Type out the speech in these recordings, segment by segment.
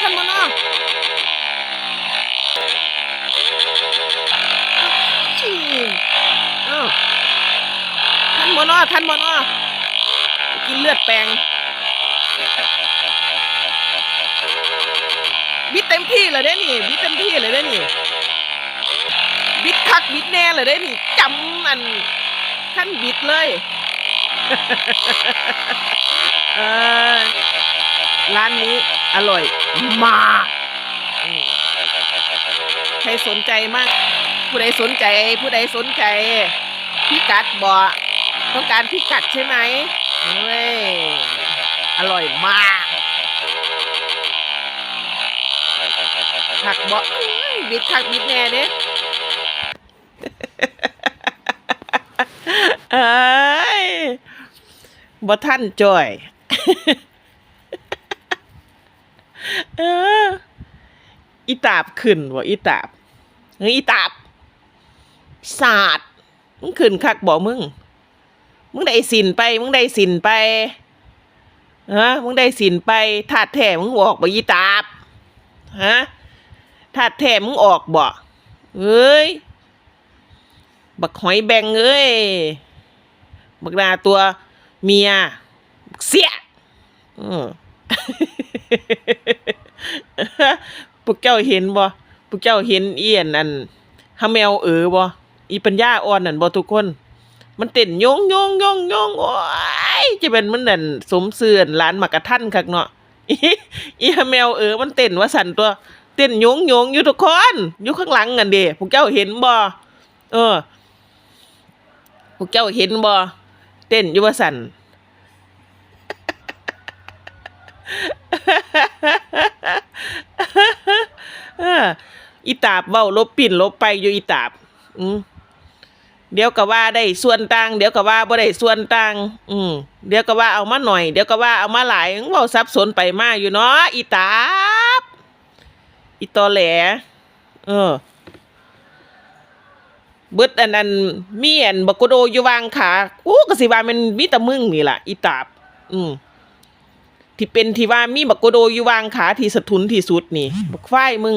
ท่านบ่เนะท่านบนาะอื้อเอ้าท่านบนาท่านบนากินเลือดแปลงบิดเต็มที่เลยเด้นี่บิดเต็มที่เลยเด้นี่บิดคักบิดแน่เลยเด้นี่จำอันขั้นบิดเลยเออร้านนี้ อร่อยมากอืมใครสนใจมาก ผู้ใดสนใจ ผู้ใดสนใจพิกัดบ่ต้องการพิกัดใช่ไหมเฮ้ยอร่อยมากคักบ่อื้อบิดคักบิดแน่เด้เอ้ยบ่ท่านจ่อย เออ อีตาบขึ้นบ่อีตาบเฮ้ยอีตาบศาสตร์มึงขึ้นคักบ่มึง มึงได้สินไป มึงได้สินไปฮะมึงได้สินไปถาดแท้มึงบอกบ่อีตาบฮะถ้าแถมมึงออกบ่เอ้ยบักหอยแบงเอ้ยบักนาตัวเมียเสียอืม พวกเจ้าเห็นบ่พวกเจ้าเห็นเอียนอันฮาแมวเออบ่อีปัญญาอ่อนนั่นบ่ทุกคน มันเต้นโยงโยงโยงโยงโอ้ยจะเป็นมันนั่นสมเสื่อนร้านมักกะทันคักเนาะอีอีฮาแมวเออมันเต้นว่าสั่นตัว เต้นโยงโยงอยู่ทุกคนอยู่ข้างหลังกันเด้พวกเจ้าเห็นบ่เออพวกเจ้าเห็นบ่เต้นอยู่ว่าสั่น อีตาบเว้าลบปิ่นลบไปอยู่อีตาบ อืมเดี๋ยวก็ว่าได้ส่วนต่าง เดี๋ยวก็ว่าบ่ได้ส่วนต่าง อืมเดี๋ยวก็ว่าเอามาหน่อย เดี๋ยวก็ว่าเอามาหลายเว้าสับสนไปมาอยู่เนาะอีตาบ อีตอแหล เออเบิดอันนั้นมีอันบักโดอยู่วางขากูก็สิว่ามันมีแต่มึงนี่ล่ะอีตาบ อืม ที่เป็นที่ว่ามีบักโกโดอยู่วางขาที่สะทุนที่สุดนี่ บักฝ้ายมึง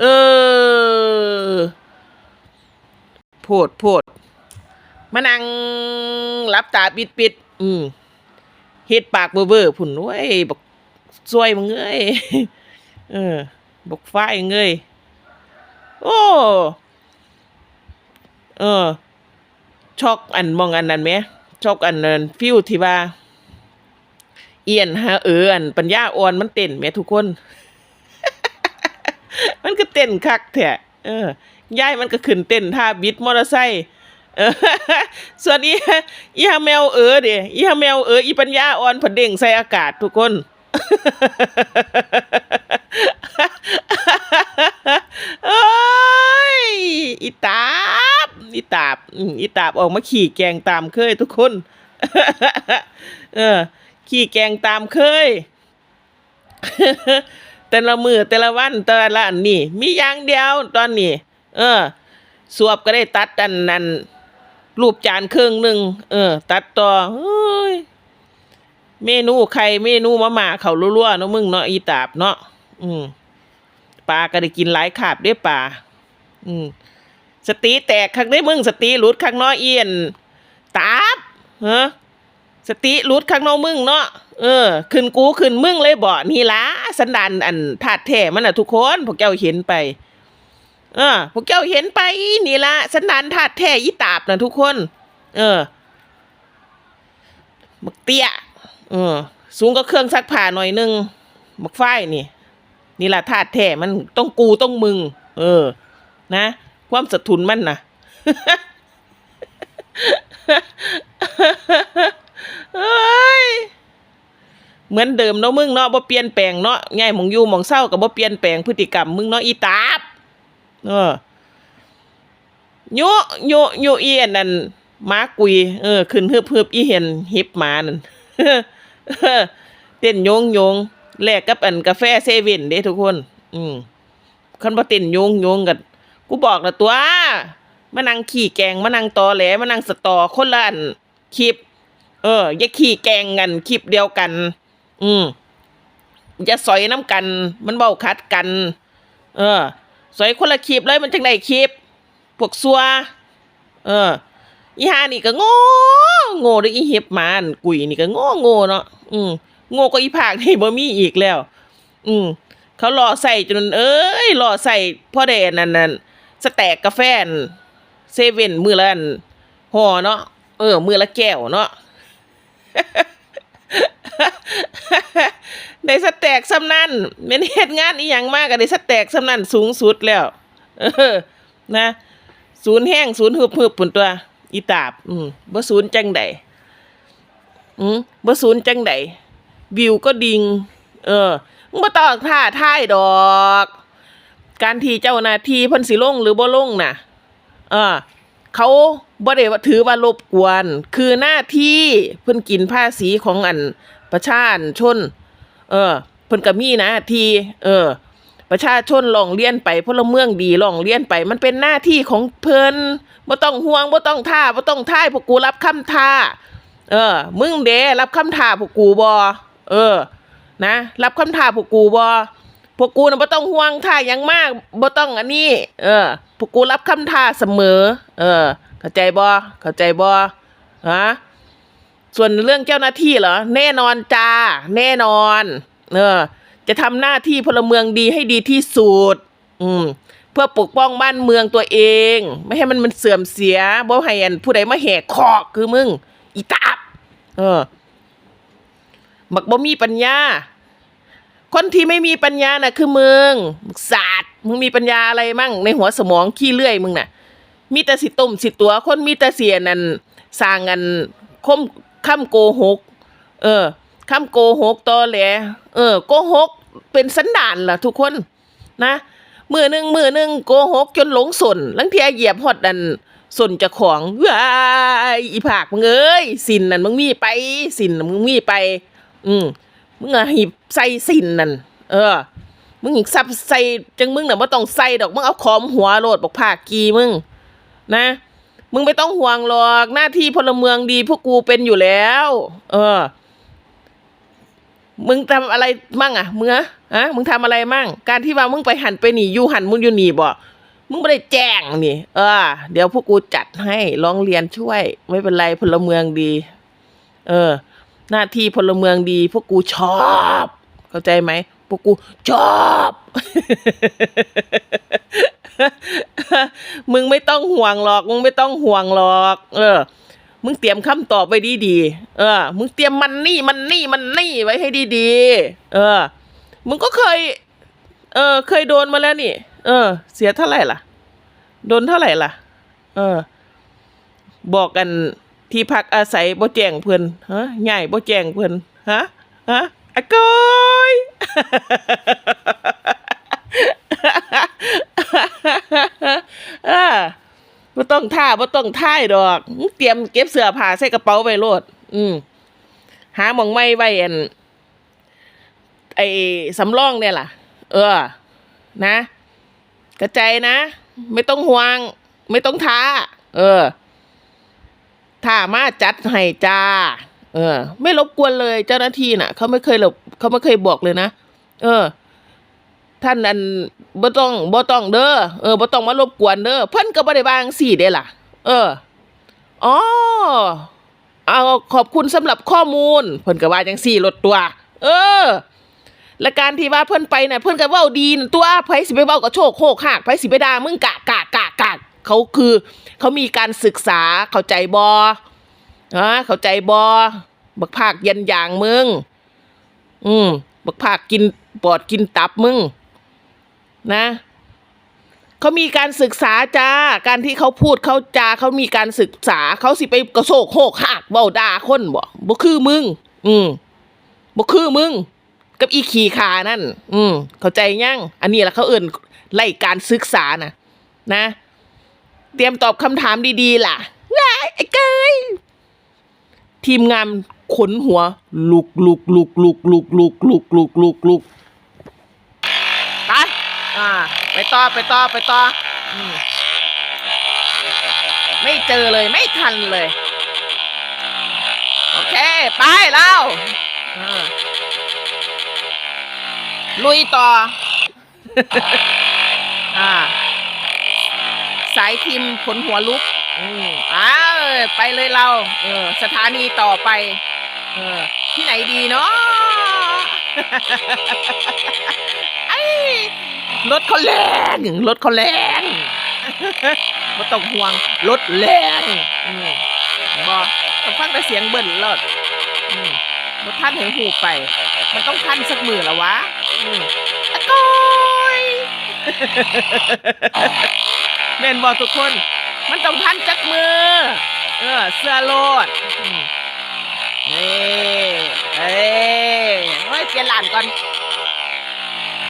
เออ โพดโพดมานั่งรับตาปิดปิดอืมเฮ็ดปากเบ้อเบ้อๆพุ่นเว้ยบักซวยมึงเอ้ยเออบักฝ้ายเงยโอ้ เออช็อกอันมองอันนั้นไหมช็อกอันนั้นฟิวที่ว่า เอียนฮะเอออันปัญญาอ่อนมันเต้นแม่ทุกคน มันก็เต้นคักแท้เออยายมันก็ขึ้นเต้นท่าบิดมอเตอร์ไซค์เออส่วนอีอีฮาแมวเออเด้อีฮาแมวเอออีปัญญาอ่อนผดเด้งใส่อากาศทุกคนโอ้ยอีตาบอีตาบอืมอีตาบออกมาขี่แกงตามเคยทุกคน เออ ขี่แกงตามเคย แต่ละมือแต่ละวันแต่ละอันนี่มีอย่างเดียวตอนนี้ เออ สวบก็ได้ตัดอันนั้นรูปจานครึ่งหนึ่งเออ ตัดต่อเฮ้ยเมนูไข่เมนูมาม่าเขารั่วๆเนาะมึงเนาะอีตาบเนาะอืมปลาก็ได้กินหลายขาบด้ปลาอืมสติแตกคักได้มึงสติหลุดข้างน้อยเอียนตาบฮะ สติหลุดข้างนอกมึงเนาะเออขึ้นกูขึ้นมึงเลยบ่นี่ล่ะสันดานอันถาดแท้มันน่ะทุกคนพวกเจ้าเห็นไป เออพวกเจ้าเห็นไปนี่ละสันดานถาดแท้อีตาบน่ะทุกคน เออบักเตี้ยเออ สูงก็เครื่องซักผ้าหน่อยนึงบักฝ้ายนี่ นี่ละธาตุแท้มันต้องกูต้องมึง เออ นะ ความสะทุนมันนะ เอ้ยเหมือนเดิมเนาะมึงเนาะบ่เปลี่ยนแปลงเนาะง่ายหมองอยู่หมองเศร้ากับบ่เปลี่ยนแปลงพฤติกรรมมึงเนาะอีตาบเออโยโยโยอีอันนั้นมากุย เออ ขึ้นฮึบฮึบอีเห็นฮิปหมานั่นเต้นโยงโยงแลกกับอันกาแฟเซเว่นเด้ทุกคน อืมคันบ่เต้นโยงโยงกันกูบอกและตัวมานั่งขี่แกงมานั่งตอแหลมานั่งสตอคนละอันคลิป เออ อย่าขี่แกงกันคลิปเดียวกัน อืมอย่าสอยน้ำกัน มันเบาคัดกัน เออ สอยคนละคลิปเลยมันจังได้คลิป พวกซัว เออ อีหานี่ก็โง่โง่เด้ออีเห็บมาอันกุยนี่ก็โง่โง่เนาะอืมโง่ก็อีภาคนี่บ่มีอีกแล้ว อืมเขาหล่อใส่จนเอ้ยหล่อใส่พ่อเดนนั่นนั่นสแต็กกาแฟนเซเว่นมือละอันห่อเนาะเออ มือละแก้วเนาะ ได้สแต็กซ้ำนั่นแม่นเฮ็ดงานอีหยังมากก็ได้สแต็กซ้ำนั่นสูงสุดแล้ว เออ นะ ศูนย์แห้งศูนย์ฮึบฮึบปุ่นตัว อีตาบ อืมบ่ศูนย์จังใดอืมบ่ศูนย์จังใดวิวก็ดิง เออมึงบ่ต้องท่าท่ายดอก การที่เจ้าหน้าที่เพิ่นสิลงหรือบ่ลงน่ะ เออ เขาบ่ได้ว่าถือว่ารบกวน คือหน้าที่เพิ่นกินภาษีของอันประชาชน เออเพิ่นก็มีหน้าที่ เออ ประชาชนลองเลียนไปพลเมืองดีลองเลียนไป มันเป็นหน้าที่ของเพิ่นบ่ต้องห่วงบ่ต้องท่าบ่ต้องท่ายพวกกูรับคำท่า เออ มึงเด้รับคำท่าพวกกูบ่เออ นะ รับคำท่าพวกกูบ่พวกกูน่ะบ่ต้องห่วงท่าหยังมากบ่ต้องอันนี้ เออ พวกกูรับคำท่าเสมอ เออ เข้าใจบ่เข้าใจบ่ฮะส่วนเรื่องเจ้าหน้าที่เหรอ แน่นอนจ้า แน่นอน เออ จะทำหน้าที่พลเมืองดีให้ดีที่สุด อืม เพื่อปกป้องบ้านเมืองตัวเอง ไม่ให้มันมันเสื่อมเสียบ่ให้อันผู้ใดมาแหกคอกคือมึง อีตาบเออ บักบ่มีปัญญา คนที่ไม่มีปัญญาน่ะคือมึงศาสตร์มึงมีปัญญาอะไรมั่ง ในหัวสมองขี้เลื่อยมึงน่ะ มีแต่สิต้มสิตัว คนมีแต่เสียนั่นสร้างกันคมค้ำโกหก เออค้ำโกหกตอแหลเออโกหกเป็นสันดานล่ะทุกคนนะมือหนึ่งมือหนึ่งโกหกจนหลงสนลังเทียเหยียบฮอดดันสนจะของว้ายอีผากมึงเอ้ยสินนั่นมึงมีไป สินมึงมีไป อืม มึงอะหิบใส่สินนั่น เออ มึงหิซับใส่จังมึงน่ะบ่ต้องใส่ดอก มึงเอาขอมหัวโลดบอกผากกีมึง นะ มึงไม่ต้องห่วงหรอก หน้าที่พลเมืองดีพวกกูเป็นอยู่แล้ว เออ มึงทำอะไรมั่งอะมึงอะฮะมึงทำอะไรมั่ง การที่ว่ามึงไปหันไปหนีอยู่หันมึงอยู่หนีบ่มึงไม่ได้แจ้งนี่ เออ เดี๋ยวพวกกูจัดให้ร้องเรียนช่วย ไม่เป็นไรพลเมืองดี เออ หน้าที่พลเมืองดี พวกกูชอบ เข้าใจไหมพวกกูชอบ มึงไม่ต้องห่วงหรอก มึงไม่ต้องห่วงหรอก เออ มึงเตรียมคำตอบไว้ดีๆ เออ มึงเตรียมมันนี่มันนี่มันนี่ไว้ให้ดีๆ เออ มึงก็เคย เออ เคยโดนมาแล้วนี่ เออ เสียเท่าไหร่ล่ะ โดนเท่าไหร่ล่ะ เออ บอกกัน ที่พักอาศัยบ่แจ้งเพิ่นฮะง่ายบ่แจ้งเพิ่นฮะฮะอะกอยอ่าบ่ต้องท่าบ่ต้องท่ายดอก เตรียมเก็บเสื้อผ้าใส่กระเป๋าไว้โลด อืมหาหมองไม้ไว้อันไอ้สำรองเนี่ยล่ะ เออ นะ กระจายนะ ไม่ต้องห่วง ไม่ต้องท้า เออ ถ้ามาจัดให้จ้า เออ ไม่รบกวนเลยเจ้าหน้าที่น่ะ เขาไม่เคยหลบเขาไม่เคยบอกเลยนะ เออ ท่านอันบ่ต้องบ่ต้องเด้อ เออบ่ต้องมารบกวนเด้อ เพิ่นก็บ่ได้วางซี่เด้ล่ะ เออ อ๋อ เอาขอบคุณสำหรับข้อมูล เพิ่นก็ว่าจังซี่ลดตัว เออและการที่ว่าเพิ่นไปน่ะเพิ่นก็เว้าดีนั่นตัวไผสิไปเว้ากับโชคโคกหากไผสิไปด่ามึงกะกะก เขาคือ เขามีการศึกษาเข้าใจบ่ฮะเข้าใจบ่บักภาคยันอย่างมึง อืม บักภาคกินปอดกินตับมึง นะเขามีการศึกษาจ้า การที่เขาพูดเขาจาเขามีการศึกษา เขาสิไปกระโศกโหกหักเว้าด่าคนบ่บ่คือมึง อืมบ่คือมึง กับอีขี่ขานั่น อืม เข้าใจยัง อันนี้แหละเขาเอิ่นไล่การศึกษานะนะ เตรียมตอบคำถามดีๆล่ะว้ายไอ้เกยทีมงานขนหัว ลุกลุกลุกลุกลุกลุกลุกลุกลุกลุกไปอ่า ไปต่อไปต่อไปต่ออืมไม่เจอเลยไม่ทันเลย โอเค ไปแล้วลุยต่อ อ่าายทีมขนหัวลุกอืมอ้าวไปเลยเรา เออ สถานีต่อไป เออ ที่ไหนดีเนาะไอ้รถเขาแรงรถเขาแรงไม่ต้องห่วงรถแรงอืมบอต้องฟังแต่เสียงเบิ้ลรถอืมรถท่านเห็นหูไป มันต้องทันสักมือละวะอืมอะโกย เล่นบอกทุกคน มันต้องทันจักมือ เออเสื้อโลดนี่เอ้เอ้ไว้เจียนหลานก่อน